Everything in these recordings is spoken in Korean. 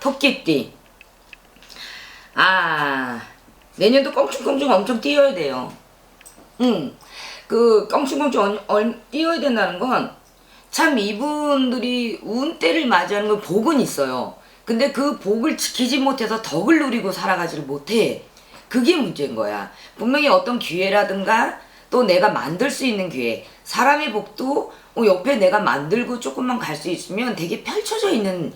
토끼띠. 아, 내년도 껑충껑충 엄청 뛰어야 돼요. 응. 그 껑충껑충 얼, 얼, 뛰어야 된다는 건 참 이분들이 운때를 맞이하는 건 복은 있어요. 근데 그 복을 지키지 못해서 덕을 누리고 살아가지를 못해. 그게 문제인 거야. 분명히 어떤 기회라든가 또 내가 만들 수 있는 기회. 사람의 복도 어, 옆에 내가 만들고 조금만 갈 수 있으면 되게 펼쳐져 있는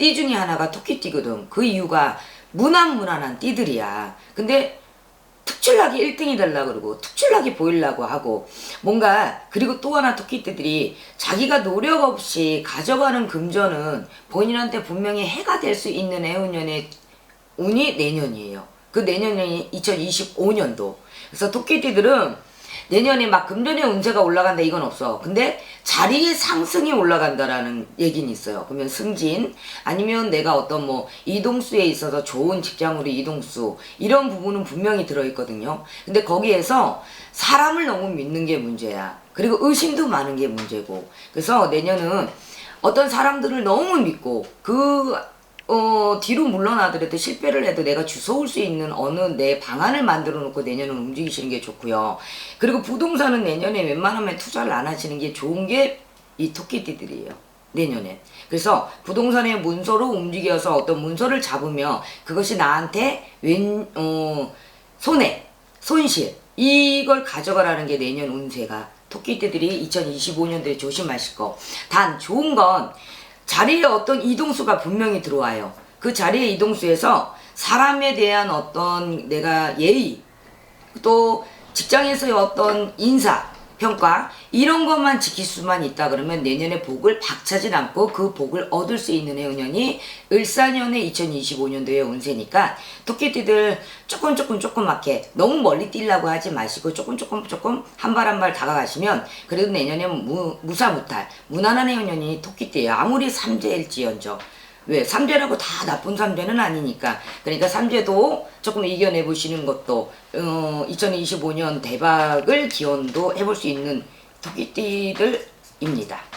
띠 중에 하나가 토끼띠거든. 그 이유가 무난무난한 띠들이야. 근데 특출나게 1등이 되려고 그러고 특출나게 보이려고 하고 뭔가 그리고 또 하나 토끼띠들이 자기가 노력 없이 가져가는 금전은 본인한테 분명히 해가 될 수 있는 해운년의 운이 내년이에요. 그 내년이 2025년도. 그래서 토끼띠들은 내년에 막 금전의 운세가 올라간다 이건 없어. 근데 자리의 상승이 올라간다라는 얘기는 있어요. 그러면 승진 아니면 내가 어떤 뭐 이동수에 있어서 좋은 직장으로 이동수 이런 부분은 분명히 들어 있거든요. 근데 거기에서 사람을 너무 믿는 게 문제야. 그리고 의심도 많은 게 문제고. 그래서 내년은 어떤 사람들을 너무 믿고 그 어, 뒤로 물러나더라도 실패를 해도 내가 주워올 수 있는 어느 내 방안을 만들어 놓고 내년은 움직이시는 게 좋고요. 그리고 부동산은 내년에 웬만하면 투자를 안 하시는 게 좋은 게 이 토끼띠들이에요. 내년에. 그래서 부동산의 문서로 움직여서 어떤 문서를 잡으며 그것이 나한테 웬, 어, 손해, 손실, 이걸 가져가라는 게 내년 운세가 토끼띠들이 2025년도에 조심하실 거. 단 좋은 건 자리에 어떤 이동수가 분명히 들어와요. 그 자리의 이동수에서 사람에 대한 어떤 내가 예의, 또 직장에서의 어떤 인사, 평가, 이런 것만 지킬 수만 있다 그러면 내년에 복을 박차진 않고 그 복을 얻을 수 있는 해운년이 을사년의 2025년도의 운세니까 토끼띠들 조금 조금 조그맣게 너무 멀리 뛰려고 하지 마시고 조금 조금 조금 한 발 한 발 다가가시면 그래도 내년에 무, 무사무탈 무난한 해운년이 토끼띠예요. 아무리 삼재일지언정 왜 삼재라고 다 나쁜 삼재는 아니니까 그러니까 삼재도 조금 이겨내 보시는 것도 어, 2025년 대박을 기원도 해볼 수 있는 토끼띠들입니다.